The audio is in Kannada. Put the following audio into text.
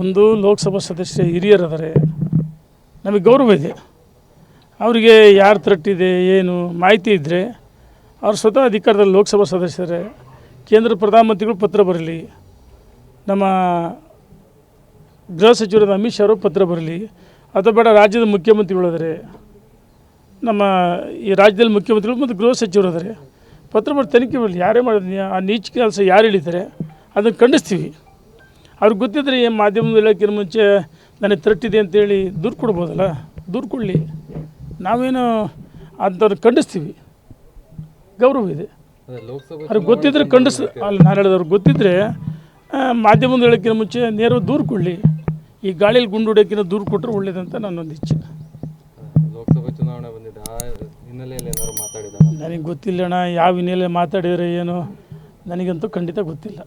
ಒಂದು ಲೋಕಸಭಾ ಸದಸ್ಯ ಹಿರಿಯರು ಅದಾರೆ ನಮಗೆ ಗೌರವ ಇದೆ. ಅವರಿಗೆ ಯಾರು ಇದೆ, ಏನು ಮಾಹಿತಿ ಇದ್ದರೆ ಅವ್ರು ಸ್ವತಃ ಅಧಿಕಾರದಲ್ಲಿ ಲೋಕಸಭಾ ಸದಸ್ಯರೇ, ಕೇಂದ್ರ ಪ್ರಧಾನಮಂತ್ರಿಗಳು ಪತ್ರ ಬರಲಿ, ನಮ್ಮ ಗೃಹ ಸಚಿವರಾದ ಅಮಿತ್ ಶಾ ಅವರು ಪತ್ರ ಬರಲಿ ಅಥವಾ ಬೇಡ ರಾಜ್ಯದ ಮುಖ್ಯಮಂತ್ರಿಗಳಾದರೆ, ನಮ್ಮ ಈ ರಾಜ್ಯದಲ್ಲಿ ಮುಖ್ಯಮಂತ್ರಿಗಳು ಮತ್ತು ಗೃಹ ಸಚಿವರು ಪತ್ರ ಬರೆದು ತನಿಖೆ ಬರಲಿ ಯಾರೇ ಮಾಡಿದ್ನಿ ಆ ನೀಚ ಕೆಲಸ ಯಾರು ಹೇಳಿದ್ದಾರೆ? ಅದನ್ನು ಖಂಡಿಸ್ತೀವಿ. ಅವ್ರಿಗೆ ಗೊತ್ತಿದ್ರೆ ಏನು ಮಾಧ್ಯಮದ ಇಲಾಖೆ ಮುಂಚೆ ನನಗೆ ತರಟ್ಟಿದೆ ಅಂತೇಳಿ ದೂರು ಕೊಡ್ಬೋದಲ್ಲ? ದೂರು ಕೊಡಲಿ. ನಾವೇನು ಅಂಥವ್ರು ಖಂಡಿಸ್ತೀವಿ. ಗೌರವ ಇದೆ. ಅವ್ರಿಗೆ ಗೊತ್ತಿದ್ರೆ ಖಂಡಿಸ್ ಅಲ್ಲಿ ನಾನು ಹೇಳಿದವ್ರಿಗೆ ಗೊತ್ತಿದ್ದರೆ ಮಾಧ್ಯಮದ ಹೇಳೋಕ್ಕಿಂತ ಮುಂಚೆ ನೇರವ ದೂರು ಕೊಡಲಿ. ಈ ಗಾಳಿಯಲ್ಲಿ ಗುಂಡು ಹೊಡೆಯೋಕ್ಕಿಂತ ದೂರು ಕೊಟ್ಟರೆ ಒಳ್ಳೇದಂತ ನನ್ನೊಂದು ಇಚ್ಛೆ. ಲೋಕಸಭೆ ಚುನಾವಣೆ ಬಂದಿದೆ. ಹಿನ್ನೆಲೆಯಲ್ಲಿ ನನಗೆ ಗೊತ್ತಿಲ್ಲಣ್ಣ ಯಾವ ಹಿನ್ನೆಲೆ ಮಾತಾಡಿದರೆ ಏನು? ನನಗಂತೂ ಖಂಡಿತ ಗೊತ್ತಿಲ್ಲ.